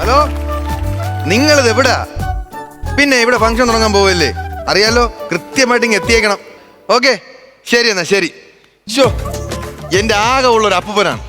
Hello? നിങ്ങളിത് എവിടാ? പിന്നെ ഇവിടെ ഫംഗ്ഷൻ തുടങ്ങാൻ പോവല്ലേ? അറിയാലോ കൃത്യമായിട്ട് ഇങ്ങ് എത്തിയേക്കണം. ഓക്കെ ശരി എന്നാ ശരി. ഷോ എന്റെ ആകെ ഉള്ളൊരു അപ്പൂപ്പനാണ്.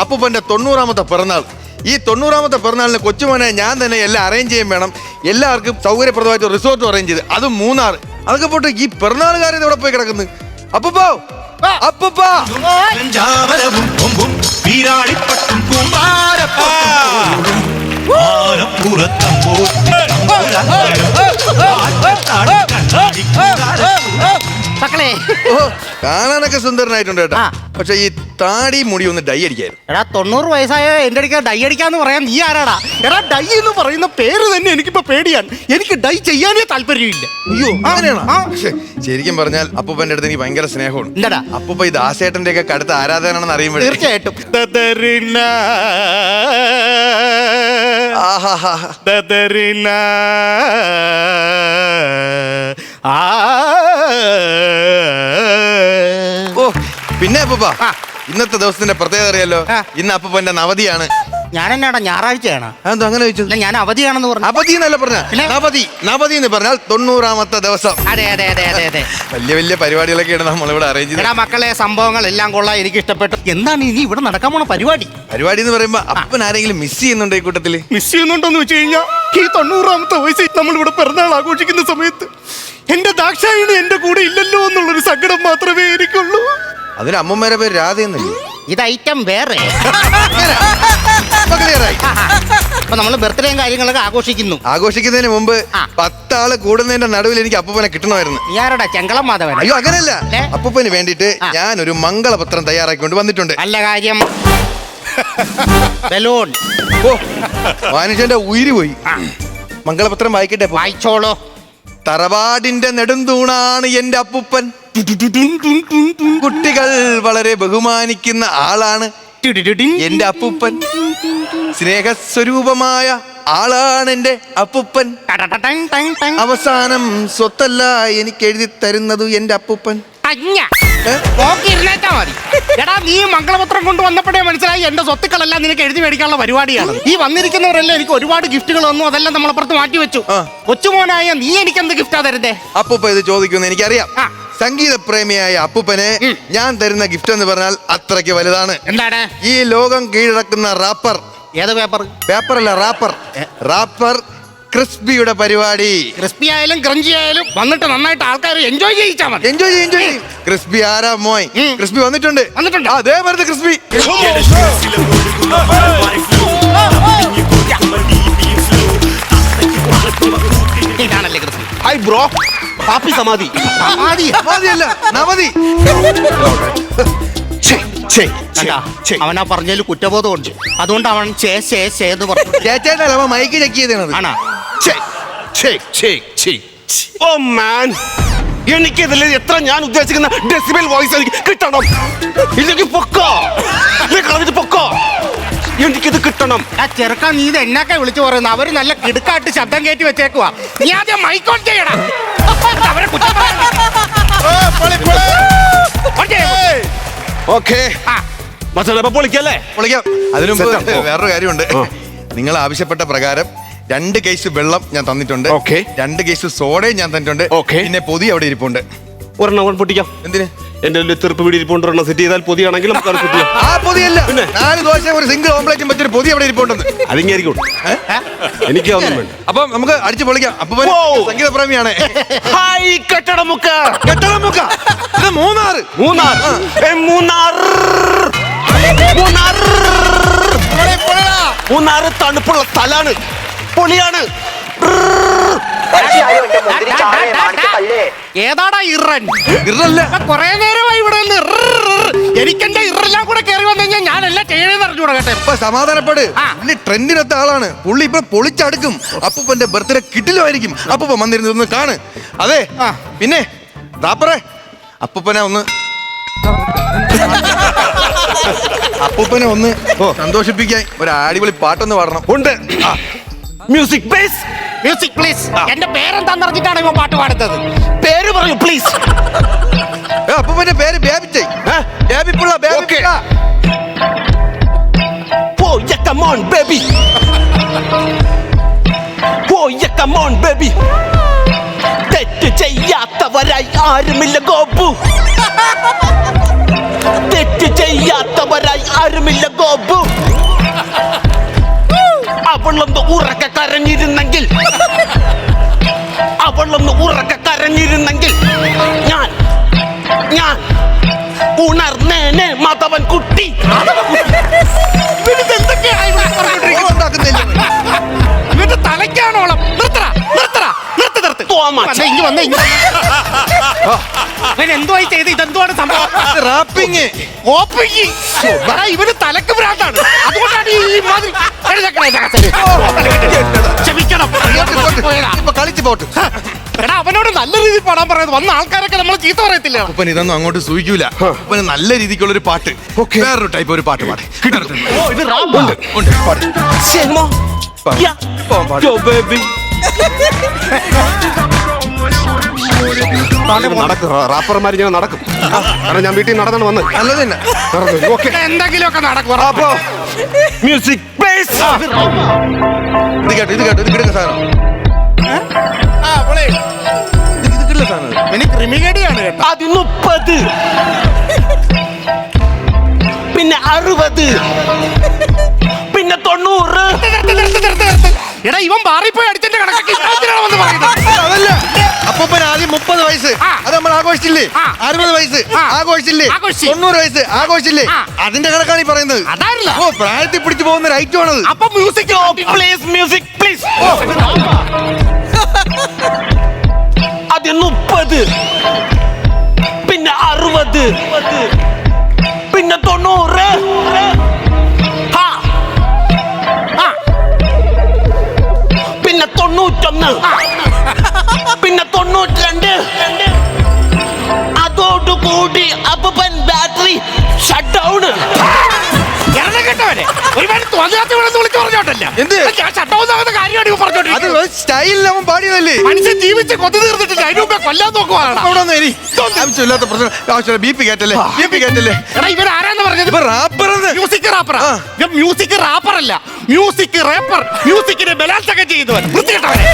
അപ്പൂപ്പന്റെ തൊണ്ണൂറാമത്തെ പിറന്നാൾ. ഈ തൊണ്ണൂറാമത്തെ പിറന്നാളിന് കൊച്ചുമോനെ ഞാൻ തന്നെ എല്ലാം അറേഞ്ച് ചെയ്യാൻ വേണം. എല്ലാവർക്കും സൗകര്യപ്രദമായിട്ട് റിസോർട്ട് അറേഞ്ച് ചെയ്ത്. അതും മൂന്നാർ. അതൊക്കെ പോട്ട് ഈ പിറന്നാളുകാരൻ ഇവിടെ പോയി കിടക്കുന്നു? അപ്പൂപ്പോ അപ്പൂപ്പാ. മക്കളെ കാണാനൊക്കെ സുന്ദരനായിട്ടുണ്ട് കേട്ടോ പക്ഷെ ഈ താടി മുടി ഒന്ന് ഡൈ അടിക്കായിരുന്നു. എടാ തൊണ്ണൂറ് വയസ്സായ എന്റെ അടിക്കാൻ ഡൈ അടിക്കാന്ന് പറയാൻ നീ ആരാടാ? എടാ ഡൈ എന്ന് പറയുന്ന പേര് തന്നെ എനിക്കിപ്പോ പേടിയാണ് എനിക്ക് ഡൈ ചെയ്യാനേ താല്പര്യമില്ല. അയ്യോ അങ്ങനെയാണോ? ആ. ശ്ശെ, ശരിക്കും പറഞ്ഞാൽ അപ്പൂപ്പന്റെ അടുത്ത് എനിക്ക് ഭയങ്കര സ്നേഹമാണ് എന്താടാ? അപ്പൂപ്പ ഈ ദാസേട്ടന്റെ ഒക്കെ കടുത്ത ആരാധനാണെന്ന് അറിയുമ്പോഴേ തീർച്ചയായിട്ടും. ദദറിന, ആഹാഹാ. ദദറിന, ആ. ഓ പിന്നെ അപ്പൂപ്പ? ആ. ഇന്നത്തെ ദിവസത്തിന്റെ പ്രത്യേകത അറിയാലോ? ആ. ഇന്ന് അപ്പൂപ്പന്റെ നവതിയാണ്. ഞാൻ എന്നാടാ ഞായറാഴ്ചയാണ്. അതെന്തോ അങ്ങനെ വെച്ചു ഞാൻ അവധിയാണെന്ന് പറഞ്ഞു. അവധി എന്നല്ല പറഞ്ഞ പിന്നെ? നവതി. നവതി എന്ന് പറഞ്ഞാൽ തൊണ്ണൂറാമത്തെ ദിവസം. അതെ അതെ അതെ അതെ അതെ. വലിയ വലിയ പരിപാടികളൊക്കെയാണ് നമ്മൾ ഇവിടെ അറേഞ്ച് എടാ മക്കളെ സംഭവങ്ങൾ എല്ലാം കൊള്ളാം എനിക്ക് ഇഷ്ടപ്പെട്ടു. എന്താണ് ഇനി ഇവിടെ നടക്കാൻ പോണ പരിപാടി? പരിപാടി എന്ന് പറയുമ്പോ അപ്പൻ ആരെങ്കിലും മിസ് ചെയ്യുന്നുണ്ടോ ഈ കൂട്ടത്തിൽ? മിസ് ചെയ്യുന്നുണ്ടോന്ന് വെച്ച് കഴിഞ്ഞാൽ ഈ തൊണ്ണൂറാമത്തെ വയസ്സിൽ നമ്മൾ ഇവിടെ പിറന്നാൾ ആഘോഷിക്കുന്ന സമയത്ത് എന്റെ ദാക്ഷായണി എന്റെ കൂടെ ഇല്ലല്ലോ എന്നുള്ളൊരു സങ്കടം മാത്രമേ എനിക്കുള്ളൂ. അതിന് അമ്മമ്മേരെ പേര് രാധയെന്നല്ലേ ഇത് ഐറ്റം വേറെ. അപ്പൊ നമ്മൾ ബർത്ത്ഡേയും കാര്യങ്ങളൊക്കെ ആഘോഷിക്കുന്നു. ആഘോഷിക്കുന്നതിന് മുമ്പ് ആ. പത്താൾ കൂടുന്നതിന്റെ നടുവിൽ എനിക്ക് അപ്പൂപ്പനെ കിട്ടണമായിരുന്നു. നീ ആരടാ? ചെങ്കളം മാധവൻ. അയ്യോ അങ്ങനെയല്ല. ഏ? അപ്പൂപ്പന് വേണ്ടിയിട്ട് ആ. ഞാൻ ഒരു മംഗളപത്രം തയ്യാറാക്കിക്കൊണ്ട് വന്നിട്ടുണ്ട്. നല്ല കാര്യം. ബലൂൺ. ഓ മനുഷ്യന്റെ ഉയിര് പോയി. മംഗളപത്രം വായിക്കട്ടെ വായിച്ചോളൂ. തറവാടിന്റെ നെടുന്തൂണാണ് എന്റെ അപ്പൂപ്പൻ. കുട്ടികൾ വളരെ ബഹുമാനിക്കുന്ന ആളാണ് എന്റെ അപ്പൂപ്പൻ. സ്നേഹസ്വരൂപമായ ആളാണ് എന്റെ അപ്പൂപ്പൻ. അവസാനം സ്വത്തല്ല എനിക്ക് എഴുതി തരുന്നത് എന്റെ അപ്പൂപ്പൻ. മതി. എടാ നീ മംഗളപത്രം കൊണ്ട് വന്നപ്പോഴേ മനസ്സിലായി എന്റെ സ്വത്തുക്കളെല്ലാം നിനക്ക് എഴുതി മേടിക്കാനുള്ള പരിപാടിയാണ്. ഈ വന്നിരിക്കുന്നവരെല്ലാം എനിക്ക് ഒരുപാട് ഗിഫ്റ്റുകൾ വന്നു അതെല്ലാം നമ്മളപ്പുറത്ത് മാറ്റി വെച്ചു. കൊച്ചുമോനായ നീ എനിക്ക് എന്ത് ഗിഫ്റ്റാ തരുന്നേ? അപ്പൂപ്പ ഇത് ചോദിക്കുന്നു എനിക്കറിയാം. സംഗീത പ്രേമിയായ അപ്പൂപ്പനെ ഞാൻ തരുന്ന ഗിഫ്റ്റ് എന്ന് പറഞ്ഞാൽ അത്രയ്ക്ക് വലുതാണ്. എന്താണ് ഈ ലോകം കീഴടക്കുന്ന റാപ്പർ. ഏത് പേപ്പർ? പേപ്പർ അല്ല റാപ്പർ റാപ്പർ ക്രിസ്പിയുടെ പരിപാടി. ക്രിസ്പി ആയാലും ക്രഞ്ചി ആയാലും വന്നിട്ട് നന്നായിട്ട് ആൾക്കാർ എൻജോയ് ചെയ്യിച്ചാൽ മതി. എൻജോയ് ചെയ്യും എൻജോയ് ചെയ്യും. ക്രിസ്പി ആരാ മോയ്? ഉം. ക്രിസ്പി വന്നിട്ടുണ്ട്. വന്നിട്ടുണ്ട്. അതേ പറഞ്ഞു ക്രിസ്പി. ഇതാണല്ലേ ക്രിസ്പി. ഹായ് ബ്രോ പാപ്പി സമാധി ആദ്യ നവതിയല്ല നവതി കണ്ടാ? അവനാ പറഞ്ഞതിൽ കുറ്റബോധമുണ്ട്. അതുകൊണ്ട് അവൻ ചേ ചേ ചേ എന്ന് പറഞ്ഞു. ചേച്ചേട്ടല്ല അവൻ മൈക്ക് ചെക്ക് ചെയ്തത് ആണാ? ഓ മാൻ എനിക്ക് ഇതിൽ എത്ര ഞാൻ ഉദ്ദേശിക്കുന്ന ഡെസിബൽ വോയിസ് എനിക്ക് കിട്ടണം. ഇല്ലെങ്കിൽ പൊക്കോ. കളഞ്ഞിട്ട് പൊക്കോ. എനിക്കിത് കിട്ടണം. ആ ചെറുക്കൻ നീ ഇത് എന്നൊക്കെ വിളിച്ചു പറയുന്നു. അവർ നല്ല കിടുക്കായിട്ട് ശബ്ദം കയറ്റി വെച്ചേക്കുവാ. നീ ആദ്യം മൈക്കോൺ ചെയ്യണം അവരെ കുറ്റം. ഓക്കെ. പൊളിക്കല്ലേ പൊളിക്കാം അതിനു വേറൊരു കാര്യമുണ്ട്. നിങ്ങൾ ആവശ്യപ്പെട്ട പ്രകാരം രണ്ട് കേസ് വെള്ളം ഞാൻ തന്നിട്ടുണ്ട്. Okay. രണ്ട് കേസ് സോഡയും ഞാൻ തന്നിട്ടുണ്ട്. Okay. പിന്നെ പൊതി അവിടെ ഇരിപ്പുണ്ട്. ഒരെണ്ണം കൊണ്ട് പൊട്ടിക്കാം. എന്തിന്? എന്റെ ഒരു തീർപ്പ് വീട് ഇരിപ്പുണ്ട്. ഒരെണ്ണം സെറ്റ് ചെയ്താൽ പൊതിയാണെങ്കിൽ നമുക്ക് അത് സെറ്റ് ചെയ്യാം. ആ പൊതിയല്ല. പിന്നെ? നാല് ദോശ ഒരു സിംഗിൾ ഓംപ്ലേറ്റും വെച്ചൊരു പൊതി അവിടെ ഇരിപ്പുണ്ടെന്ന്. അതിങ്ങായിരിക്കും എനിക്ക് അതൊന്നും വേണ്ട. അപ്പം നമുക്ക് അടിച്ചു പൊളിക്കാം. അപ്പൊ Wow. സംഗീത പ്രേമിയാണ് ഹായ് കെട്ടടമുക്ക. കെട്ടളം മുക്ക ഇത് മൂന്നാറ് മൂന്നാർ. ഏ, മൂന്നാർ. മൂന്നാർ. മൂന്നാർ തണുപ്പുള്ള സ്ഥലാണ്. പൊളിയാണ്. ഏതാടാ ഇറൻ? ഇറല്ല. കൊറേ നേരമായി ഇവിടെ. എനിക്കെന്റെ ഇറെല്ലാം കൂടെ കയറി വന്നു കഴിഞ്ഞാൽ ഞാനെല്ലാം ചെയ്യണമെന്ന് അറിഞ്ഞു കൊടുക്കട്ടെ ഇപ്പൊ. സമാധാനപ്പെട്. പുള്ളി ട്രെൻഡിനൊത്ത ആളാണ്. പുള്ളി ഇപ്പൊ പൊളിച്ചടുക്കും. അപ്പൂപ്പന്റെ ബർത്ത്ഡേ കിട്ടിലുമായിരിക്കും അപ്പൂപ്പ വന്നിരുന്നു കാണ്. അതെ ആ. പിന്നെ താപ്പറേ അപ്പൂപ്പനെ ഒന്ന്. അപ്പൂപ്പനെ ഒന്ന് സന്തോഷിപ്പിക്കാൻ ഒരു അടിപൊളി പാട്ടൊന്ന് പാടണം. ഉണ്ട്. മ്യൂസിക് പ്ലീസ് മ്യൂസിക് പ്ലീസ് എന്റെ പേരെന്താന്ന് അറിഞ്ഞിട്ടാണ് ഇവ പാട്ട് പാടുന്നത്? പേര് പറയൂ പ്ലീസ് അപ്പൊ പിന്നെ പേര് ബേബിച്ചേ. പോ കമോൺ ബേബി തെറ്റ് ചെയ്യാത്തവരായി ആരുമില്ല ഗോപു. ഉണർന്നേനെ മാധവൻ കുട്ടി. ഇവന്റെ തലയ്ക്കാണോളം നിർത്തറ നിർത്തറ നിർത്ത് നിർത്ത്. ഇങ്ങ് വന്നേ. ഇവൻ എന്തുവായി ചെയ്ത്? ഇതെന്തുവാണ് സംഭവം? റാപ്പിങ്. എടാ, ഇവന് തലക്ക് ഭ്രാന്താണ്. അതുകൊണ്ടാണ് ഈ മാതിരി. ക്ഷമിക്കണം. പോയതാ. പോട്ട്. എടാ അവനോട് നല്ല രീതിയിൽ പാടാൻ പറയുന്നത് വന്ന ആൾക്കാരൊക്കെ നമ്മൾ ചീത്ത പറയത്തില്ല. അപ്പൻ ഇതൊന്നും അങ്ങോട്ട് സൂചിക്കൂല. അപ്പന് നല്ല രീതിക്കുള്ള ഒരു പാട്ട് വേറൊരു ടൈപ്പ് ഒരു പാട്ട് പാട്. ഉണ്ട് ഉണ്ട്. പാട്. ശരിമോ യാ. പോവാം, ബേബി നടക്കും റാപ്പർമാർ ഇങ്ങനെ നടക്കും. കാരണം ഞാൻ വീട്ടിൽ നടന്നാണ് വന്ന് നല്ലത് തന്നെ ഓക്കെ. എന്തെങ്കിലുമൊക്കെ നടക്കും അപ്പോ മ്യൂസിക് ഇത് കേട്ടോ ഇത് കേട്ടോ ഇത് കിടക്കുന്ന സാധനം സാധനം. ഇത്. ക്രിമികടിയാണ് കേട്ടോ. അത് മുപ്പത്. പിന്നെ അറുപത്. പിന്നെ തൊണ്ണൂറ്. എടാ ഇവൻ മാറിപ്പോയി അടിച്ചെന്റെ കണക്കൊക്കെ വന്ന് പറയുന്നത്. അതല്ല അപ്പൻ ആദ്യം മുപ്പത് വയസ്സ്. അത് നമ്മൾ ആഘോഷിച്ചില്ലേ. അറുപത് വയസ്സ്. ആഘോഷിച്ചില്ലേ? ആഘോഷിച്ച്. തൊണ്ണൂറ് വയസ്സ്. ആഘോഷിച്ചില്ലേ. അതിന്റെ കണക്കാണ് ഈ പറയുന്നത്. അതല്ല ഓ പ്രായത്തിൽ പിടിച്ചു പോകുന്ന ഒരു ഐറ്റം ആണത് അപ്പൊ മ്യൂസിക് പ്ലീസ് മ്യൂസിക് പ്ലീസ് അത് മുപ്പത്. പിന്നെ അറുപത്. പിന്നെ തൊണ്ണൂറ്. പിന്നെ തൊണ്ണൂറ്റൊന്ന്. പിന്നെ തൊണ്ണൂറ്റി രണ്ട് അതോടുകൂടി അപ്പൻ ബാറ്ററി ഷട്ട് ഡൗണ് ഒരുപാട് തോന്നാത്ത വിളിച്ചു പറഞ്ഞോട്ടല്ല. എന്ത്? ഞാൻ ചട്ടവുന്നാകുന്ന കാര്യമാണ് ഇവ അത് സ്റ്റൈലിൽ അവൻ പാടിയതല്ലേ? മനുഷ്യൻ ജീവിച്ച് കൊതു തീർന്നിട്ടില്ല. അതിന് മുമ്പേ കൊല്ലാൻ നോക്കുവാണ് അവിടെ വന്നോ ഇനി. ആവശ്യമില്ലാത്ത പ്രശ്നം. ആവശ്യമില്ല ബി പി കയറ്റല്ലേ ബി പി കയറ്റല്ലേ എടാ ഇവൻ ആരാന്ന് പറഞ്ഞത്? ഇപ്പൊ റാപ്പർ മ്യൂസിക് റാപ്പർ. ഇവൻ മ്യൂസിക് റാപ്പർ അല്ല. മ്യൂസിക് റാപ്പർ മ്യൂസിക്കിനെ ബലാത്സംഗം ചെയ്തവൻ. വൃത്തികെട്ടവനെ.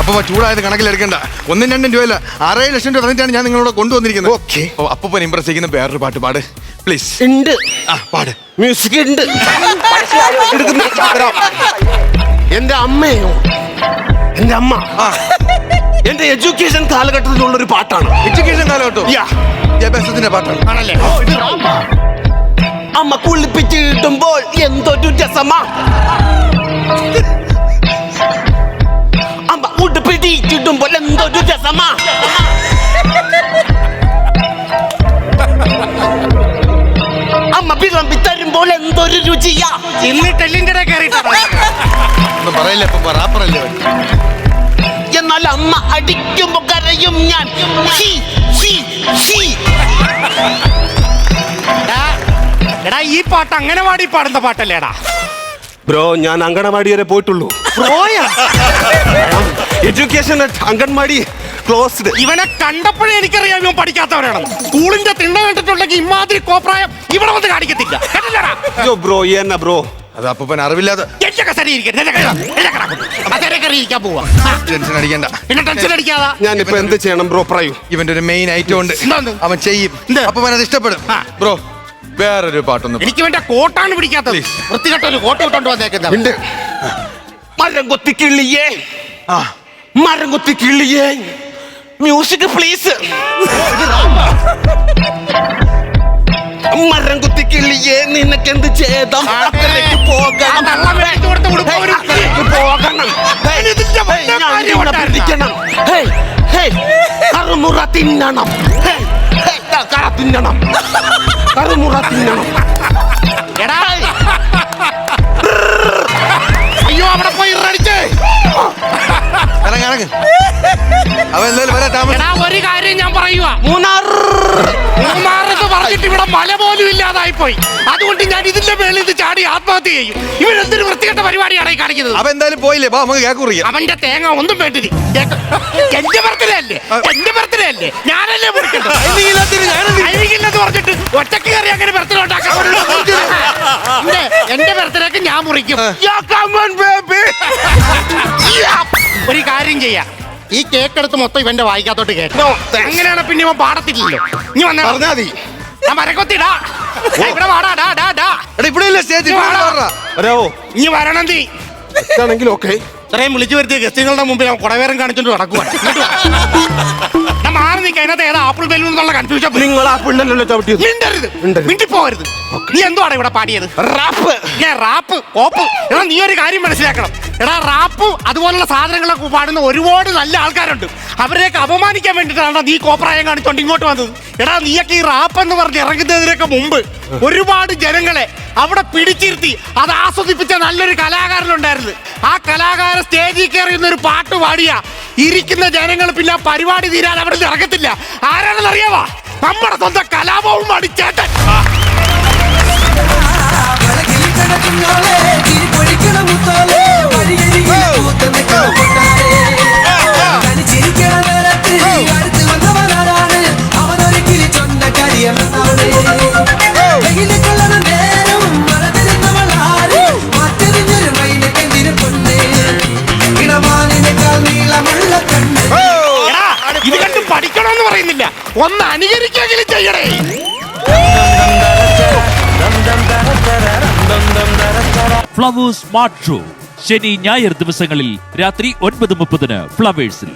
അപ്പൊ ചൂടായത് കണക്കിലെടുക്കണ്ട. ഒന്നും രണ്ടും രൂപയല്ല. ആറേഴ് ലക്ഷം രൂപ തന്നിട്ടാണ് ഞാൻ നിങ്ങളോട് കൊണ്ടുവന്നിരിക്കുന്നത്. ഓക്കെ. അപ്പൊ ഇമ്പ്രസ് ചെയ്യുന്ന വേറൊരു പാട്ട് പാട്. പ്ലീസ് ഉണ്ട്. ആ പാട്. മ്യൂസിക് ഉണ്ട് എടുക്കുന്ന തരാം. എന്റെ അമ്മയോ? എന്റെ അമ്മ. എന്റെ എഡ്യൂക്കേഷൻ കാലഘട്ടത്തിലുള്ള ഒരു പാട്ടാണ്. എഡ്യൂക്കേഷൻ കാലഘട്ടം? Yeah. വിദ്യാഭ്യാസത്തിന്റെ പാട്ടാണ്. ആണല്ലേ? അമ്മ കുളിപ്പിച്ചിടുമ്പോൾ എന്തൊരു രസമാ. അമ്മ ഉടുപ്പിടിച്ചിടുമ്പോൾ എന്തൊരു രസമാ. ഇന്ന് ടെല്ലിന്റെ ഇടയിൽ കയറിയിട്ടാണ് ഒന്നും പറയില്ല ഇപ്പൊ എന്നാൽ അമ്മ അടിക്കുമ്പോ കരയും ഞാൻ. ഹി, ഹി, ഹി. എടാ, എടാ ഈ പാട്ട് അംഗനവാടി പാടുന്ന പാട്ടല്ലേടാ? ബ്രോ ഞാൻ അങ്കണവാടി വരെ പോയിട്ടുള്ളൂ. എഡ്യൂക്കേഷൻ അങ്കൺവാടി ക്ലോസ്ഡ് ഇവനെ കണ്ടപ്പോഴേ എനിക്കറിയാം ഇവൻ പഠിക്കാത്തവനാണ് സ്കൂളിന്റെ തിണ്ണ കണ്ടിട്ടുണ്ടെങ്കിൽ ഇമാതിരി കോപ്രായം ഇവിടെ വന്ന് കാണിക്കത്തില്ല. കേട്ടില്ലടാ? അയ്യോ ബ്രോ എന്നാ ബ്രോ? അത് അപ്പൻ അറിവില്ലാതെ എന്റെ കസേര ഇരിക്കട്ടെ എന്റെ കസേര, എന്റെ കസേര. കസേര കയറി ഇരിക്കാൻ പോവാ. ആ, ടെൻഷൻ അടിക്കണ്ട. പിന്നെ ടെൻഷൻ അടിക്കാതെ. ഞാനിപ്പോ എന്ത് ചെയ്യണം ബ്രോ? പറയൂ. ഇവന്റെ ഒരു മെയിൻ ഐറ്റം ഉണ്ട്. എന്താണ്? അവൻ ചെയ്യും. എന്ത്? അപ്പൊ അത് ഇഷ്ടപ്പെടും. ആ. ബ്രോ വേറൊരു പാട്ടൊന്നും പാട്. എനിക്ക് വേണ്ട കോട്ടാണ് പിടിക്കാത്തത്. Please. വൃത്തികെട്ട ഒരു കോട്ട് ഇട്ടോണ്ട് വന്നേക്കുന്നത് മരം കൊത്തി കിള്ളിയേ. ആ. മരം കൊത്തി കിള്ളിയേ. മ്യൂസിക് പ്ലീസ് മരം കുത്തി കിളിയേ നിനക്കെന്ത് എന്ത് അക്കരയ്ക്ക് പോകണം. അക്കരയ്ക്ക് ഞാൻ പിടിക്കണം. കറുമുറ കറ തിന്നണം. കറുമുറ തിന്നണം. എടാ. അയ്യോ അവിടെ പോയി ഇറടിച്ചേ. പറയുക മൂന്നാർ മൂന്നാറെന്ന് പറഞ്ഞിട്ട് ഇവിടെ മല പോലും ഇല്ലാതായി പോയി അതുകൊണ്ട് ഞാൻ ഇതിന്റെ മേളിൽ ഇത് ചാടി ആത്മഹത്യ ചെയ്യും. ഇവരെന്തൊരു വൃത്തികെട്ട പരിപാടിയാണ് ഈ കാണിക്കുന്നത്? അവ എന്തായാലും പോയില്ലേ? ബാ നമുക്ക് കേക്ക് കുറിയാം അവന്റെ തേങ്ങ ഒന്നും വേണ്ടി എന്റെ ബർത്ത്ഡേ അല്ലേ? എന്റെ ബർത്ത്ഡേ അല്ലേ? ഞാനല്ലേ മുറിക്കണ്ടത്? അയവിക്കില്ലെന്ന് പറഞ്ഞിട്ട് ഒറ്റയ്ക്ക് കയറി അങ്ങനെ ബർത്ത്ഡേ ഉണ്ടാക്കാൻ എന്റെ- എന്റെ ബർത്ത്ഡേക്ക് ഞാൻ മുറിക്കും. ഒരു കാര്യം ചെയ്യാം. ഈ കേക്ക് എടുത്ത് മൊത്തം ഇവന്റെ വായിക്കാത്തോട്ട് കേട്ടോ എങ്ങനെയാണ്. പിന്നെ ഇവൻ പാടത്തില്ലല്ലോ? നീ വന്നാ പറഞ്ഞാ മതി. ഞാൻ മരക്കൊത്തിടാ ഇവിടെ വാടാ ഡാ ഡാ ഡാ എടാ ഇവിടെ ഇല്ല സ്റ്റേജ് വരാവോ ഇനി വരണം നീ. ആണെങ്കിൽ ഓക്കെ ഇത്രയും വിളിച്ചു വരുത്തിയ ഗസ്റ്റുകളുടെ മുമ്പിൽ അവൻ കുടവേരം കാണിച്ചോണ്ട് നടക്കുക മാറി നിൽക്കുക അതിനകത്ത് ഏതാ ആപ്പിൾ ബെല്ലൂൺ എന്നുള്ള കൺഫ്യൂഷൻ നിങ്ങൾ ആപ്പിളിനല്ലോ ചവിട്ടിയത്? മിണ്ടരുത്. മിണ്ടരുത്. മിണ്ടിപ്പോകരുത്. നീ എന്തുവാണ് ഇവിടെ പാടിയത്? റാപ്പ് ഞാൻ റാപ്പ് കോപ്പ് എന്നാ നീ ഒരു കാര്യം മനസ്സിലാക്കണം. എടാ റാപ്പ് അതുപോലുള്ള സാധനങ്ങളൊക്കെ പാടുന്ന ഒരുപാട് നല്ല ആൾക്കാരുണ്ട് അവരെയൊക്കെ അപമാനിക്കാൻ വേണ്ടിയിട്ടാണ് നീ കോപ്രായം കാണിച്ചോണ്ട് ഇങ്ങോട്ട് വന്നത് എടാ നീയൊക്കെ ഈ റാപ്പ് എന്ന് പറഞ്ഞ് ഇറങ്ങുന്നതിനൊക്കെ മുമ്പ് ഒരുപാട് ജനങ്ങളെ അവിടെ പിടിച്ചിരുത്തി അത് ആസ്വദിപ്പിച്ച നല്ലൊരു കലാകാരനുണ്ടായിരുന്നു ആ കലാകാരൻ സ്റ്റേജിൽ കയറി ഒരു പാട്ട് പാടിയ ഇരിക്കുന്ന ജനങ്ങൾ പിന്നെ പരിപാടി തീരാൻ അവിടെ ഇറങ്ങത്തില്ല ആരാണെന്ന് അറിയാവാ നമ്മുടെ സ്വന്തം കലാപവും ചേട്ടൻ കിടക്കുന്നോളെ തിരിപ്പൊഴിക്കണം മുത്തോളെ ഒന്ന് അനുകരിക്കെങ്കിലും ചെയ്യണേ. Flowers Smart Show. ശനി ഞായർ ദിവസങ്ങളിൽ രാത്രി ഒൻപത് മുപ്പതിന് ഫ്ലവേഴ്സിൽ.